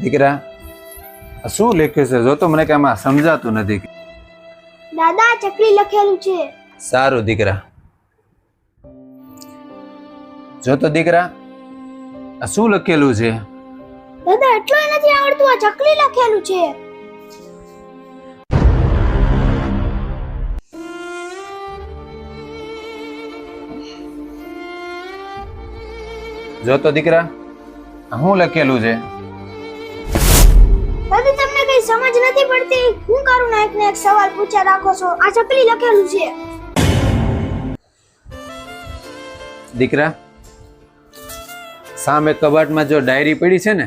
દીકરા આ શું લખ્યું છે? જો તો મને કે આમાં સમજાતું નથી દાદા ચકલી લખેલું છે. સારું દીકરા. જો તો દીકરા આ શું લખેલું છે? દાદા એટલું નથી આવડતું આ ચકલી લખેલું છે. જો તો દીકરા આ શું લખેલું છે? દાદી તમને કઈ સમજ નથી પડતી? હું કરું ના એક ને એક સવાલ પૂછ્યા રાખો છો? આ ચકલી લખેલું છે. દીકરા સામે કબાટમાં જો ડાયરી પડી છે ને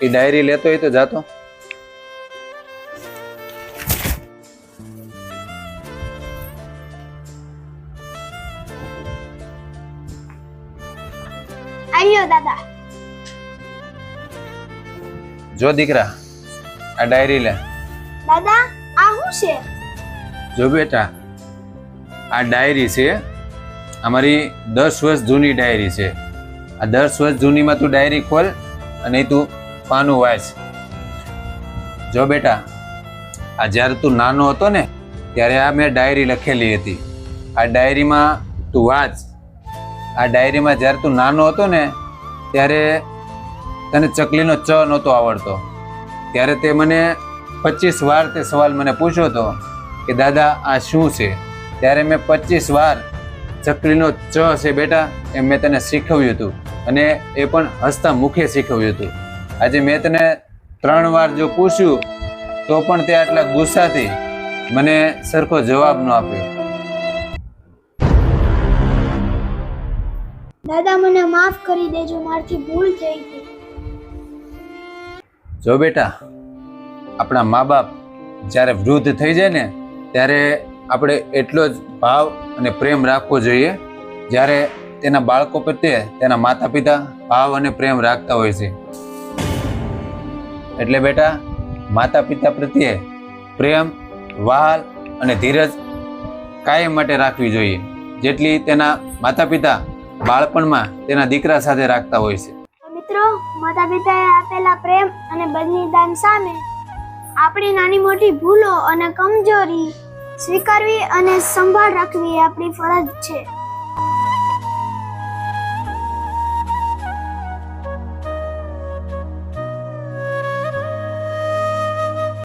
એ ડાયરી લેતો હોય તો જાતો. આવ્યો દાદા. જો દીકરા આ ડાયરી લે. દાદા આ શું છે? જો બેટા આ ડાયરી છે અમારી દસ વર્ષ જૂની ડાયરી છે. આ દસ વર્ષ જૂનીમાં તું ડાયરી ખોલ અને તું પાનું વાંચ. જો બેટા આ જ્યારે તું નાનો હતો ને ત્યારે આ મેં ડાયરી લખેલી હતી. આ ડાયરીમાં તું વાંચ. આ ડાયરીમાં જ્યારે તું નાનો હતો ને ત્યારે તને ચકલીનો ચ નહોતો આવડતો. ત્યારે તે મને પચીસ વાર તે સવાલ મને પૂછ્યો હતો કે, દાદા, આ શું છે? ત્યારે મેં પચીસ વાર ચકલીનો ચ છે બેટા એ મેં તને શીખવ્યું હતું અને એ પણ હસતા મુખે શીખવ્યું હતું. આજે મેં તને ત્રણ વાર જો પૂછ્યું, તો પણ તે આટલા ગુસ્સાથી મને સરખો જવાબ ન આપ્યો. દાદા, મને માફ કરી દેજો, મારથી ભૂલ થઈ ગઈ. જો બેટા, આપણા મા બાપ જ્યારે વૃદ્ધ થઈ જાય ને, ત્યારે આપણે એટલો જ ભાવ અને પ્રેમ રાખવો જોઈએ. જ્યારે તેના બાળકો પ્રત્યે તેના માતા પિતા ભાવ અને પ્રેમ રાખતા હોય છે. એટલે બેટા માતા પિતા પ્રત્યે પ્રેમ, વહાલ અને ધીરજ કાયમ માટે રાખવી જોઈએ. જેટલી તેના માતા પિતા બાળપણમાં તેના દીકરા સાથે રાખતા હોય છે. મિત્રો માતા પિતાએ આપેલા પ્રેમ અને બદનીદાન સામે આપણી નાની મોટી ભૂલો અને કમજોરી સ્વીકારવી અને સંભાળ રાખવી એ આપણી ફરજ છે.